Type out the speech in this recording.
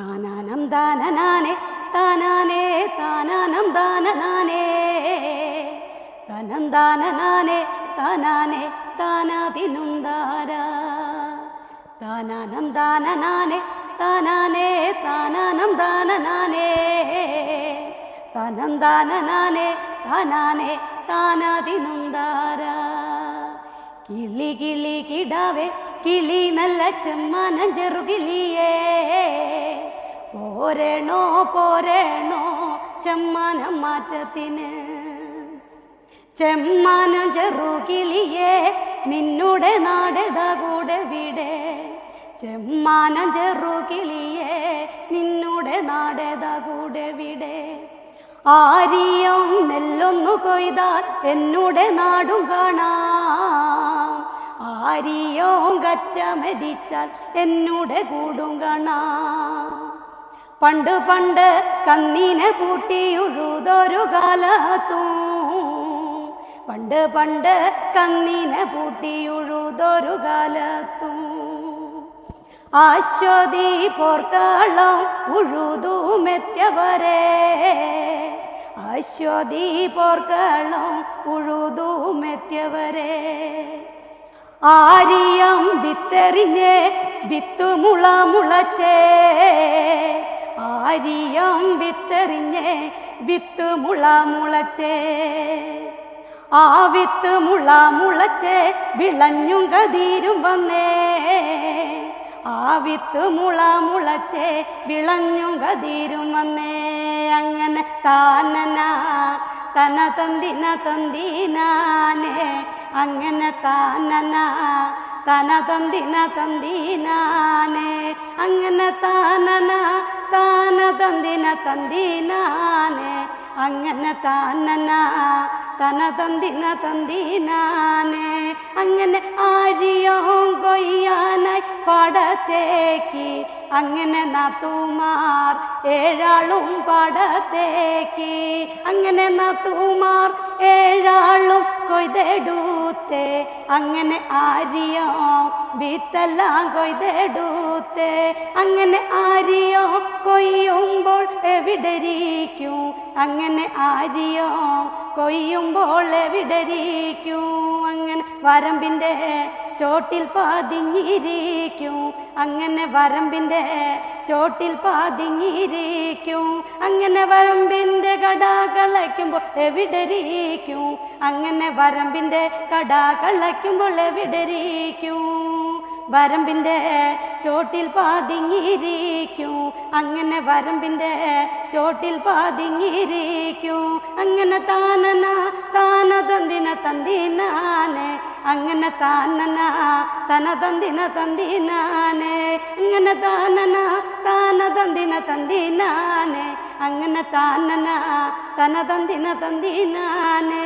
താനാനം ദാനനാനേ താനാനേ താനാനം ദാനനാനേ തനം ദാനനാനേ താനാനേ താനാതിനുന്താര താനാനം ദാനനാനേ താനാനേ താനാനം ദാനനാനേ തനം ദാനനാനേ താനാനേ താനാതിനുന്താര കിളി കിളി കിടാവേ കിളി നല്ല ചെമ്മാനം ചെറുകിളിയേ. പോരണോ പോരണോ ചെമ്മാന മാറ്റത്തിന്. ചെമ്മാന ചെറുകിളിയെ നിന്നുടെ നാടേതാ കൂടെ വിടെ. ചെമ്മാന ചെറുകിളിയെ നിന്നുടെ നാടേതാ കൂടെ വിടെ. ആരിയം നെല്ലൊന്നു കൊയ്താൽ എന്നുടെ നാടും കാണാം. ആരിയോ കറ്റമരിച്ചാൽ എന്നുടെ കൂടും കാണാം. പണ്ട് പണ്ട് കന്നിനെ പൂട്ടിയുഴുതൊരു കാലത്തും. പണ്ട് പണ്ട് കന്നിനെ പൂട്ടിയുഴുതൊരു കാലത്തും. ആശ്വതി പോർക്കളം ഉഴുതുമെത്തിയവരെ അശ്വതി പോർക്കളം ഉഴുതുമെത്തിയവരെ ആരിയം വിത്തെറിഞ്ഞ് വിത്തുമുള മുളച്ചേ. ആരിയം വിത്തെറിഞ്ഞ് വിത്തുമുള മുളച്ചേ. ആ വിത്ത് മുള മുളച്ചേ വിളഞ്ഞും കതിരും വന്നേ. ആ വിത്ത് മുള മുളച്ചേ വിളഞ്ഞും കതിരും വന്നേ. അങ്ങനെ താനന തന തന്തിന തന്തിനാനേ. അങ്ങനെ താനന തന തന്തിന തന്തിനാനേ. അങ്ങനെ താനന താന തന്തിന തന്തിനാനെ അങ്ങനെ താനന തന തന്തിന തന്തിനാനെ അങ്ങനെ ആരിയോ കൊയ്യാനായി പടത്തേക്ക് അങ്ങനെ നത്തുമാർ ഏഴാളും പടത്തേക്ക് അങ്ങനെ നത്തുമാർ ഏഴാളും കൊയ്തെടുത്തേ അങ്ങനെ ആരിയോ വിത്തെല്ലാം കൊയ്തെടുത്തെ അങ്ങനെ ആരിയോ കൊയ്യുമ്പോൾ എവിടരിക്കൂ അങ്ങനെ ആരിയോ കൊയ്യുമ്പോൾ എവിടരിക്കൂ അങ്ങനെ വരമ്പിന്റെ ചോട്ടിൽ പാതിഞ്ഞിരിക്കൂ. അങ്ങനെ വരമ്പിന്റെ ചോട്ടിൽ പാതിങ്ങിയിരിക്കും അങ്ങനെ വരമ്പിന്റെ കട കളയ്ക്കുമ്പോൾ എവിടരിക്കും? അങ്ങനെ വരമ്പിന്റെ കട കളയ്ക്കുമ്പോൾ എവിടരിക്കും? വരമ്പിന്റെ ചോട്ടിൽ പാതിങ്ങിയിരിക്കും അങ്ങനെ വരമ്പിന്റെ ചോട്ടിൽ പാതിങ്ങിയിരിക്കും അങ്ങനെ താനന താന തന്തിന തന്തിനാനെ അങ്ങനെ താനന തന തന്തിന തന്തിനാനെ അങ്ങനെ താനന താന തന്തിന തന്തിനാനെ അങ്ങനെ താനന തന തന്തിന തന്തിനാനെ